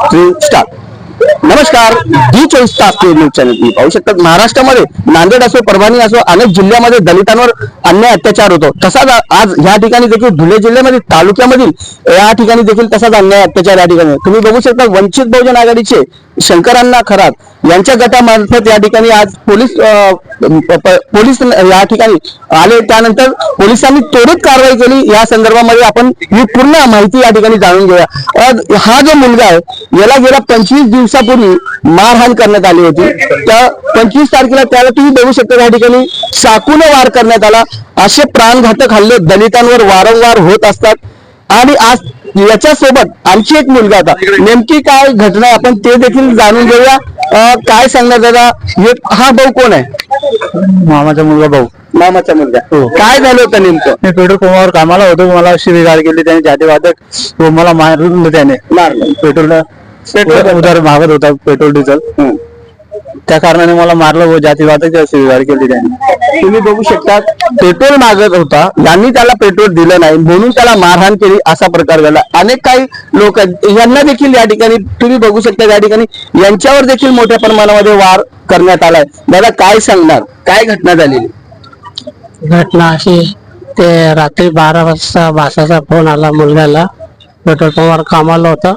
Three star नमस्कार D चोवीस तास न्यूज चॅनल तुम्ही पाहू शकतात. महाराष्ट्रामध्ये नांदेड असो परभणी असो अनेक जिल्ह्यामध्ये दलितांवर अन्याय अत्याचार होतो. तसाच आज या ठिकाणी देखील धुळे जिल्ह्यामध्ये तालुक्यामधील या ठिकाणी देखील तसाच अन्याय अत्याचार या ठिकाणी तुम्ही बघू शकता वंचित बहुजन आघाडीचे शंकरांना खरात. यांच्या गटामार्फत या ठिकाणी आज पोलीस पोलीस या ठिकाणी आले. त्यानंतर पोलिसांनी त्वरित कारवाई केली. या संदर्भामध्ये आपण ही पूर्ण माहिती या ठिकाणी जाणून घेऊया. हा जो मुलगा आहे याला गेल्या पंचवीस दिवसापूर्वी मारहाण करण्यात आली होती. त्या पंचवीस तारखेला त्याला तुम्ही बघू शकता या ठिकाणी चाकूने वार करण्यात आला. असे प्राणघातक हल्ले दलितांवर वारंवार होत असतात. आणि आज याच्या सोबत आणखी एक मुलगा होता. नेमकी काय घटना आपण ते देखील जाणून घेऊया. काय सांगणार दादा? हे हा भाऊ कोण आहे? मामाचा मुलगा भाऊ. मामाचा मुलगा. काय झालं होतं नेमकं? मी पेट्रोल पंपावर कामाला होतो मला शिवीगाळ केली त्याने जातीवादक मला मारलं त्याने. मारलं. पेट्रोल पेट्रोल- उधार मागत होता पेट्रोल डिझेल. हं. त्या कारणाने मला मारलं व जातीवादक व्यवहार केली त्याने. तुम्ही बघू शकता पेट्रोल मागत होता यांनी त्याला पेट्रोल दिलं नाही म्हणून त्याला मारहाण केली असा प्रकार झाला. अनेक काही लोक यांना देखील या ठिकाणी तुम्ही बघू शकता या ठिकाणी यांच्यावर देखील मोठ्या प्रमाणामध्ये वार करण्यात आलाय. दादा काय सांगणार? काय घटना झालेली? घटना अशी ते रात्री बारा वाजता बासाचा फोन आला मुलग्याला. पेट्रोल पंपावर कामाला होता.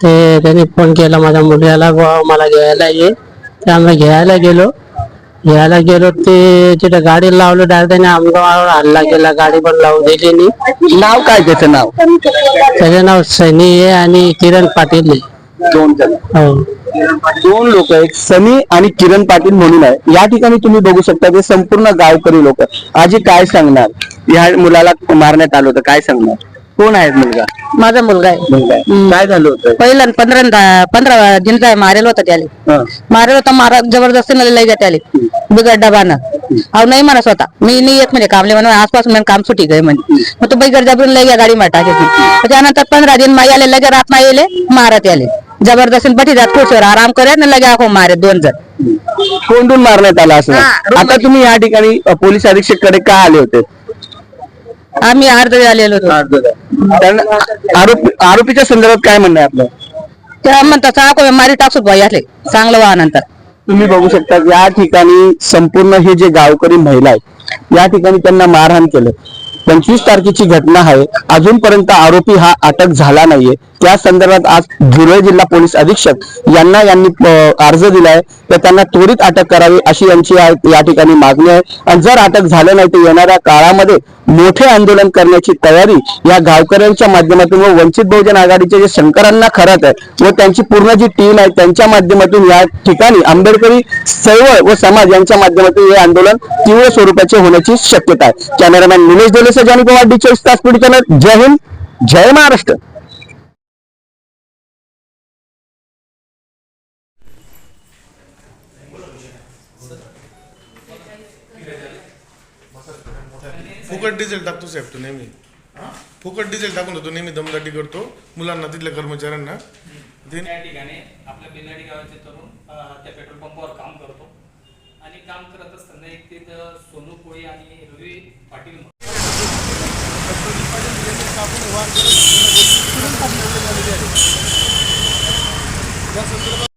ते त्यांनी फोन केला माझ्या मुलग्याला मला घ्यायला ये. ते आम्ही घ्यायला गेलो. घ्यायला गेलो ते तिथे गाडी लावलं डायरेक्ट त्याने आमगावर हल्ला केला. गाडी पण लावून दिली नाही. नाव काय त्याचं नाव? त्याचे नाव सनी आहे आणि किरण पाटील आहे. दोन जण. हो. दोन लोक आहेत सनी आणि किरण पाटील म्हणून आहे. या ठिकाणी तुम्ही बघू शकता ते संपूर्ण गावकरी लोक. आजी काय सांगणार? या मुलाला मारण्यात आलं होतं काय सांगणार? कोण आहे मुलगा? माझा मुलगा आहे. मुलगा आहे. काय झालं होतं? पहिला पंधरा पंधरा दिनचा मारेल होता त्याले. हं. मारेल होता मारा जबरदस्तीने लई जाते आले बिगड डबानं अहो नाही म्हणत होता. मी नाही येत म्हणजे कामले म्हणून. आसपास मी काम सुटी गए म्हणजे मग तो बिगड जबरून लई गया गाडी मा टाके त्यानंतर पंधरा दिन मा आले लगे रात मा येले मारत आले जबरदस्तीने बठी जात खुर्चीवर. आराम करे न लगे आखो मारे दोन जण. कोंडून मारण्यात आला असं? हा, आता तुम्ही या ठिकाणी अ, पोलीस अधीक्षककडे का आले होते? आम्ही अर्ध आलेलो होतो. कारण आरोपी आरोपीच्या संदर्भात काय म्हणणं आहे आपलं? त्या म्हणतात चाको मारी टाकसूत भाई असले. चांगलं व्हा नंतर. तुम्ही बघू शकता या ठिकाणी संपूर्ण हे जे गावकरी महिला आहेत या ठिकाणी त्यांना मारहाण केलं. पंचवीस तारखेची घटना आहे. अजूनपर्यंत आरोपी हा अटक झाला नाहीये. त्या संदर्भात आज धुळे जिल्हा पोलीस अधीक्षक यांना यांनी अर्ज दिलाय. तर त्यांना त्वरित अटक करावी अशी यांची या- ठिकाणी मागणी आहे. आणि जर अटक झालं नाही तर येणाऱ्या काळामध्ये मोठे आंदोलन करण्याची तयारी या गावकऱ्यांच्या माध्यमातून व वंचित बहुजन आघाडीचे जे शंकरांना खरत आहे व त्यांची पूर्ण जी टीम आहे त्यांच्या माध्यमातून या ठिकाणी आंबेडकरी चळवळ व समाज यांच्या माध्यमातून हे आंदोलन तीव्र स्वरूपाचे होण्याची शक्यता आहे. कॅमेरामॅन निलेश दोलेसह जानी पवार डी चोवीस तास पुढे चॅनल. जय हिंद जय महाराष्ट्र. फुकट डिझेल टाकतो साहेब तो नेहमी. फुकट डिझेल टाकून देतो नेहमी दमदाटी करतो. मुलांना तिथल्या कर्मचाऱ्यांना. त्या ठिकाणी आपल्या बेलाडी गावाचे तरुण अ, त्या पेट्रोल पंपावर काम करतो. आणि काम करत असताना एक तिथं सोनू कोळी आणि रवी पाटील